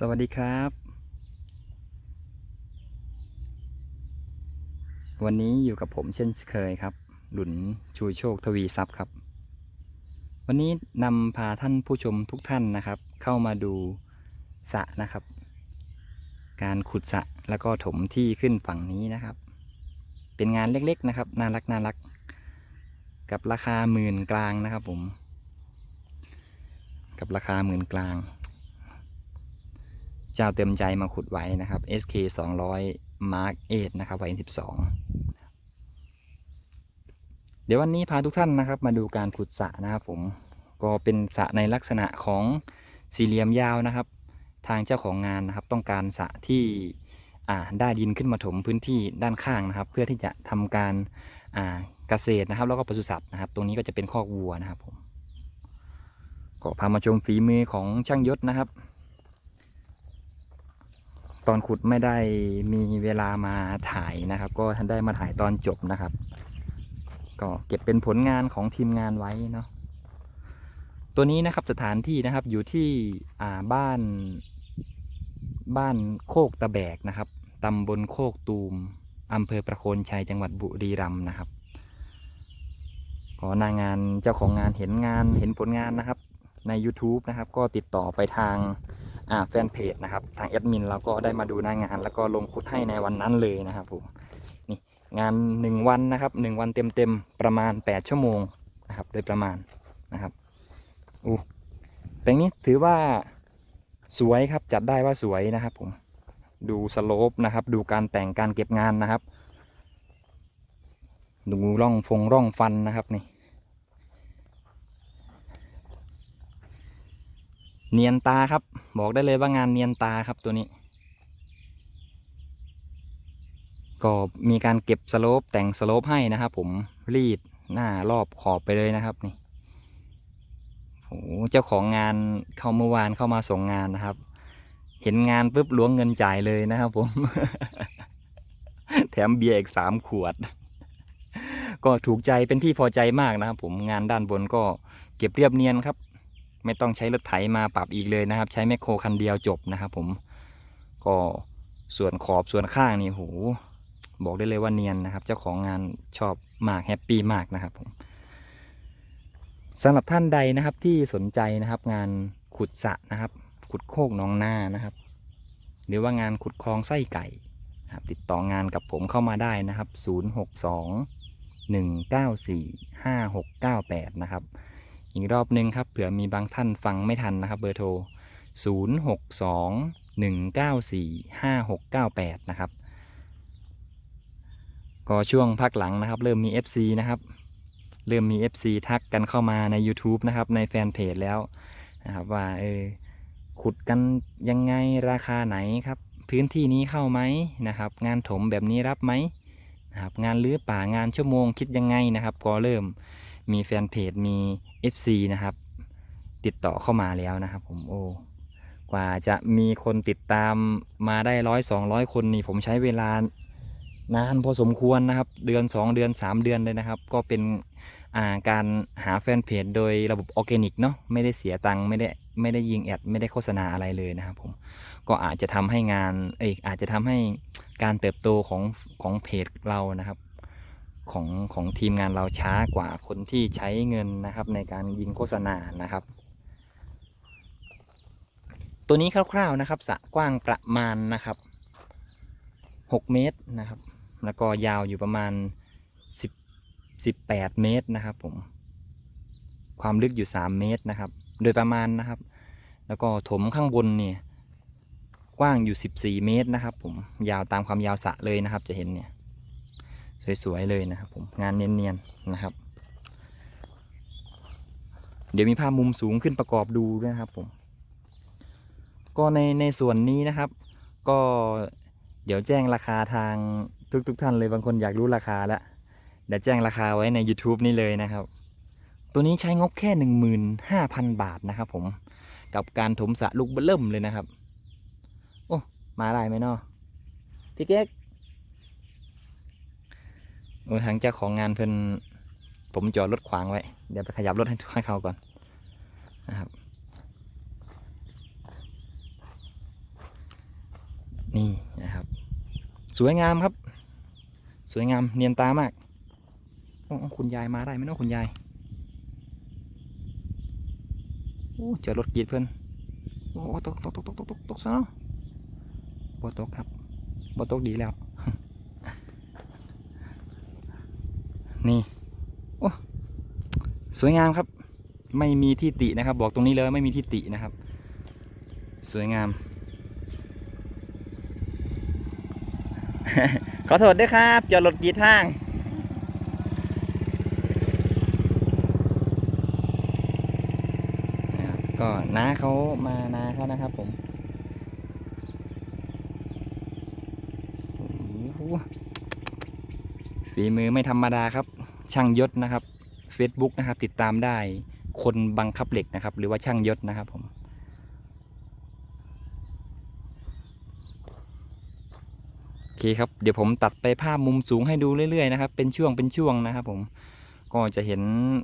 สวัสดีครับ วันนี้อยู่กับผมเช่นเคยครับ หลุนชูโชคทวีทรัพย์ครับ วันนี้นำพาท่านผู้ชมทุกท่านนะครับ เข้ามาดูสะนะครับ การขุดสะแล้วก็ถมที่ขึ้นฝั่งนี้นะครับ เป็นงานเล็กๆนะครับ น่ารักน่ารัก กับราคาหมื่นกลางนะครับผม กับราคาหมื่นกลาง เจ้าเต็มใจมาขุดไว้นะครับ SK 200 Mark 8นะครับไว้12 เดี๋ยววันนี้พาทุกท่านนะครับ มาดูการขุดสระนะครับผมก็เป็นสระในลักษณะของสี่เหลี่ยมยาวนะครับ ทางเจ้าของงานนะครับ ต้องการสระที่อ่าได้ดินขึ้นมาถมพื้นที่ด้านข้างนะครับ เพื่อที่จะทำการอ่าเกษตรนะครับ แล้วก็ปศุสัตว์นะครับ ตรงนี้ก็จะเป็นคอกวัวนะครับผมก็พามาชมฝีมือของช่างยศนะครับ ตอนขุดไม่ได้มีเวลามาถ่ายนะครับ ก็ท่านได้มาถ่ายตอนจบนะครับ ก็เก็บเป็นผลงานของทีมงานไว้เนาะตัวนี้นะครับสถานที่นะครับอยู่ที่อ่าบ้านบ้านโคกตะแบกนะครับตำบลโคกตูมอำเภอประโคนชัยจังหวัดบุรีรัมย์นะครับก็นางงานเจ้าของงานเห็นงานเห็นผลงานนะครับใน YouTube นะครับ ก็ติดต่อไปทาง แฟนเพจนะครับ ทางแอดมินเราก็ได้มาดูหน้างาน แล้วก็ลงคุดให้ในวันนั้นเลยนะครับผมนี่งาน 1 วันนะครับ 1 วันเต็มๆประมาณ 8 ชั่วโมงนะครับโดยประมาณนะครับอู้แปลงนี้ถือว่าสวยครับจัดได้ว่าสวยนะครับผมดูสโลปนะครับ ดูการแต่งการเก็บงานนะครับ ดูร่องฟงร่องฟันนะครับนี่ เนียนตาครับ บอกได้เลยว่างานเนียนตาครับตัวนี้ ก็มีการเก็บสโลปแต่งสโลปให้นะครับผมรีดหน้ารอบขอบไปเลยนะครับนี่โอ้เจ้าของงานเข้าเมื่อวานเข้ามาส่งงานนะครับ เห็นงานปุ๊บล้วงเงินจ่ายเลยนะครับผม แถมเบียร์อีกสามขวด ก็ถูกใจเป็นที่พอใจมากนะครับผมงานด้านบนก็เก็บเรียบเนียนครับ ไม่ต้องใช้รถไถมาปรับอีกเลยนะครับ ใช้แมคโครคันเดียวจบนะครับผมก็ส่วนขอบส่วนข้างนี่โหบอกได้เลยว่าเนียนนะครับ เจ้าของงานชอบมากแฮปปี้มากนะครับผมสำหรับท่านใดนะครับที่สนใจนะครับ งานขุดสะนะครับ ขุดโคกน้องหน้านะครับ หรือว่างานขุดคลองไส้ไก่ครับติดต่องานกับผมเข้ามาได้นะครับ 062 194 5698 นะครับ อีกรอบหนึ่งครับเผื่อมีบางท่านฟังไม่ทันนะครับเบอร์โทร 0 6 2 1 9 4 5 6 9 8 นะครับ ก็ช่วงพักหลังนะครับ เริ่มมี FC นะครับ เริ่มมี FC ทักกันเข้ามาใน YouTube นะครับในแฟนเพจแล้วนะครับว่าเออขุดกันยังไงราคาไหนครับ พื้นที่นี้เข้าไหมนะครับ งานถมแบบนี้รับไหมนะครับงานรื้อป่างานชั่วโมงคิดยังไงนะครับ ก็เริ่มมีแฟนเพจมี FC นะครับ ติดต่อเข้ามาแล้วนะครับ ผมโอ้กว่าจะมีคนติดตามมาได้ร้อยสองร้อยคนนี่ผมใช้เวลานานพอสมควรนะครับ เดือน 2 เดือน 3 เดือนเลยนะครับ ก็เป็นาการหาแฟนเพจโดยระบบออร์แกนิกเนาะไม่ได้เสียตังค์ไม่ได้ไม่ได้ยิงแอดไม่ได้โฆษณาอะไรเลยนะครับผมก็อาจจะทำให้งานเอยอาจจะทำให้การเติบโตของของเพจเรานะครับ ของของทีมงานเราช้ากว่าคนที่ใช้เงินนะครับในการยิงโฆษณานะครับ ตัวนี้คร่าวๆนะครับสะกว้างประมาณนะครับ 6 เมตรนะครับ แล้วก็ยาวอยู่ประมาณ 10 18 เมตรนะครับผมความลึกอยู่ 3 เมตรนะครับ โดยประมาณนะครับ แล้วก็ถมข้างบนเนี่ยกว้างอยู่ 14 เมตรนะครับ ผมยาวตามความยาวสะเลยนะครับจะเห็นเนี่ย สวยๆเลยนะครับผมงานเนียนๆนะครับ เดี๋ยวมีภาพมุมสูงขึ้นประกอบดูด้วยนะครับผม ก็ในในส่วนนี้นะครับ ก็เดี๋ยวแจ้งราคาทางทุกๆทท่านเลยบางคนอยากรู้ราคาแล้วเดี๋ยวแจ้งราคาไว้ใน YouTube นี่เลยนะครับ ตัวนี้ใช้งบแค่ 15,000 บาทนะครับผมกับการถมสระลูกเริ่มเลยนะครับ โอ้ มาได้ไหมเนาะพี่เก๊ก โอ้ทางเจ้าของงานเพิ่นผมจอดรถขวางไว้ เดี๋ยวไปขยับรถให้ให้เขาก่อนนะครับ นี่นะครับ สวยงามครับ สวยงามเนียนตามากโอ้คุณยายมาได้ไหมเนาะคุณยายโอ้เจอรถกรีดเพื่อนโอ้ตกตกตกตกตกตกซะเนาะบ่ตกครับบ่ตกดีแล้ว นี่โอ้สวยงามครับ ไม่มีที่ตินะครับ บอกตรงนี้เลยไม่มีที่ตินะครับ สวยงาม ขอโทษด้วยครับจอดรถกีทางก็น้าเขามานาเขานะครับผมฝีมือไม่ธรรมดาครับ ช่างยศนะครับ Facebook นะครับ ติดตามได้คนบังคับเหล็กนะครับ หรือว่าช่างยศนะครับผมโอเคครับเดี๋ยวผมตัดไปภาพมุมสูงให้ดูเรื่อยๆนะครับ เป็นช่วงเป็นช่วงนะครับ ผมก็จะเห็น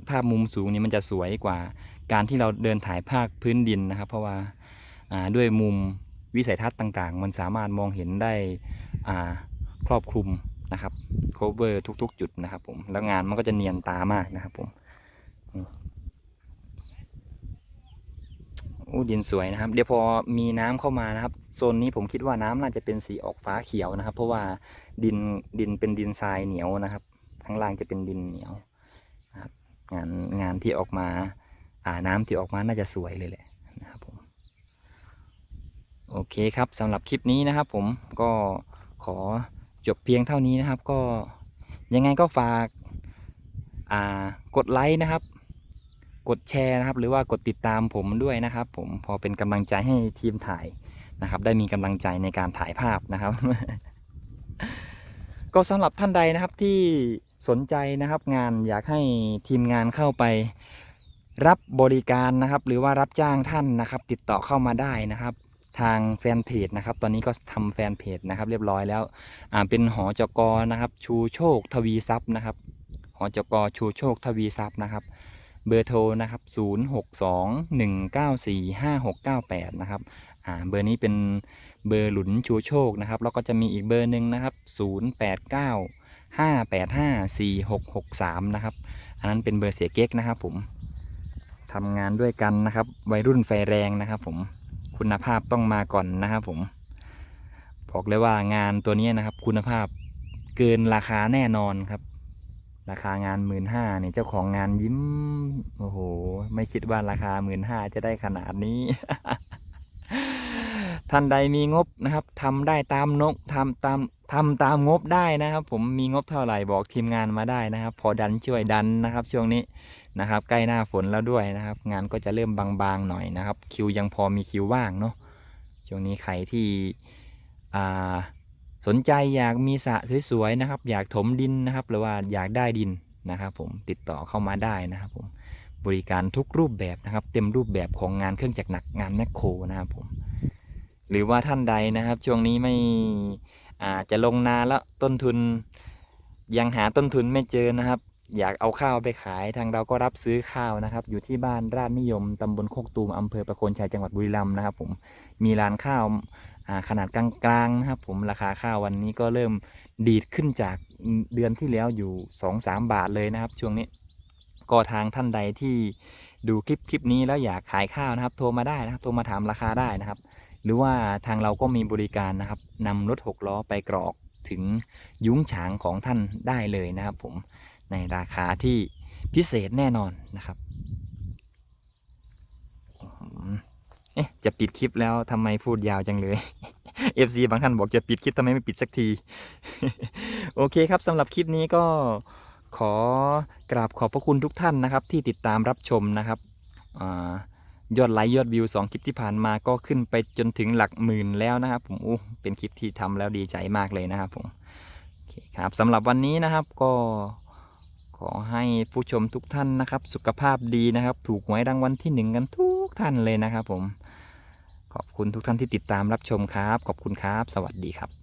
ภาพมุมสูงนี้มันจะสวยกว่าการที่เราเดินถ่ายภาคพื้นดินนะครับ เพราะว่าาด้วยมุมวิสัยทัศน์ต่าง ๆ มันสามารถมองเห็นได้ครอบคลุม นะครับ cover ทุก ๆ จุดนะครับ ผมแล้วงานมันก็จะเนียนตามากนะครับ ผมนี่โอ้ดินสวยนะครับ เดี๋ยวพอมีน้ำเข้ามานะครับโซนนี้ผมคิดว่าน้ำน่าจะเป็นสีออกฟ้าเขียวนะครับ เพราะว่าดินดินเป็นดินทรายเหนียวนะครับข้างล่างจะเป็นดินเหนียวนะครับงานงานที่ออกมาอ่าน้ำที่ออกมาน่าจะสวยเลยแหละนะครับผมโอเคครับสำหรับคลิปนี้นะครับ ผมก็ขอ จบเพียงเท่านี้นะครับ ก็ยังไงก็ฝากกดไลค์นะครับ กดแชร์นะครับ หรือว่ากดติดตามผมด้วยนะครับ ผมพอเป็นกำลังใจให้ทีมถ่ายนะครับ ได้มีกำลังใจในการถ่ายภาพนะครับ ก็สำหรับท่านใดนะครับที่สนใจนะครับ งานอยากให้ทีมงานเข้าไปรับบริการนะครับ หรือว่ารับจ้างท่านนะครับ ติดต่อเข้ามาได้นะครับ ทางแฟนเพจนะครับ ตอนนี้ก็ทำแฟนเพจนะครับ เรียบร้อยแล้วอ่าเป็นหอจกนะครับ ชูโชคทวีทรัพย์นะครับ หอจกชูโชคทวีทรัพย์นะครับ เบอร์โทรนะครับ 0621945698 นะครับอ่าเบอร์นี้เป็นเบอร์หลุนชูโชคนะครับ แล้วก็จะมีอีกเบอร์หนึ่งนะครับ 0895854663 นะครับ อันนั้นเป็นเบอร์เสียเก๊กนะครับผมทำงานด้วยกันนะครับ วัยรุ่นไฟแรงนะครับผม คุณภาพต้องมาก่อนนะครับผม บอกเลยว่างานตัวนี้นะครับ คุณภาพเกินราคาแน่นอนครับ ราคางานหมื่นห้าเนี่ยเจ้าของงานยิ้ม โอ้โห ไม่คิดว่าราคาหมื่นห้าจะได้ขนาดนี้ ท่านใดมีงบนะครับทำได้ตามนกทำตามทำตามงบได้นะครับ ผมมีงบเท่าไหร่บอกทีมงานมาได้นะครับ พอดันช่วยดันนะครับ ช่วงนี้ นะครับ ใกล้หน้าฝนแล้วด้วยนะครับ งานก็จะเริ่มบางๆหน่อยนะครับ คิวยังพอมีคิวว่างเนาะช่วงนี้ใครที่สนใจอยากมีสระสวยๆนะครับ อยากถมดินนะครับ หรือว่าอยากได้ดินนะครับ ผมติดต่อเข้ามาได้นะครับ ผมบริการทุกรูปแบบนะครับ เต็มรูปแบบของงานเครื่องจักรหนักงานแมคโครนะครับผมหรือว่าท่านใดนะครับ ช่วงนี้ไม่อาจจะลงนาแล้วต้นทุนยังหาต้นทุนไม่เจอนะครับ อยากเอาข้าวไปขายทางเราก็รับซื้อข้าวนะครับ อยู่ที่บ้านราชนิยมตำบลโคกตูมอำเภอประโคนชัยจังหวัดบุรีรัมย์นะครับ ผมมีร้านข้าวอ่าขนาดกลางๆนะครับ ผมราคาข้าววันนี้ก็เริ่มดีดขึ้นจากเดือนที่แล้วอยู่ 2-3 บาทเลยนะครับ ช่วงนี้ก็ทางท่านใดที่ดูคลิปคลิปนี้แล้วอยากขายข้าวนะครับ โทรมาได้นะครับโทรมาถามราคาได้นะครับ หรือว่าทางเราก็มีบริการนะครับนำรถหกล้อไปกรอกถึงยุ้งฉางของท่านได้เลยนะครับผม ในราคาที่พิเศษแน่นอนนะครับเอ๊ะจะปิดคลิปแล้วทำไมพูดยาวจังเลย FC บางท่านบอกจะปิดคลิปทำไมไม่ปิดสักที โอเคครับสำหรับคลิปนี้ก็ขอกราบขอบพระคุณทุกท่านนะครับ ที่ติดตามรับชมนะครับอยอดไลค์ยอดวิว 2 คลิปที่ผ่านมาก็ขึ้นไปจนถึงหลักหมื่นแล้วนะครับผมอู้เป็นคลิปที่ทำแล้วดีใจมากเลยนะครับผมโอเคครับสำหรับวันนี้นะครับก็ อให้ผู้ชมทุกท่านนะครับ สุขภาพดีนะครับ ถูกหวยรางวัลที่หนึ่งกันทุกท่านเลยนะครับผม ขอบคุณทุกท่านที่ติดตามรับชมครับ ขอบคุณครับ สวัสดีครับ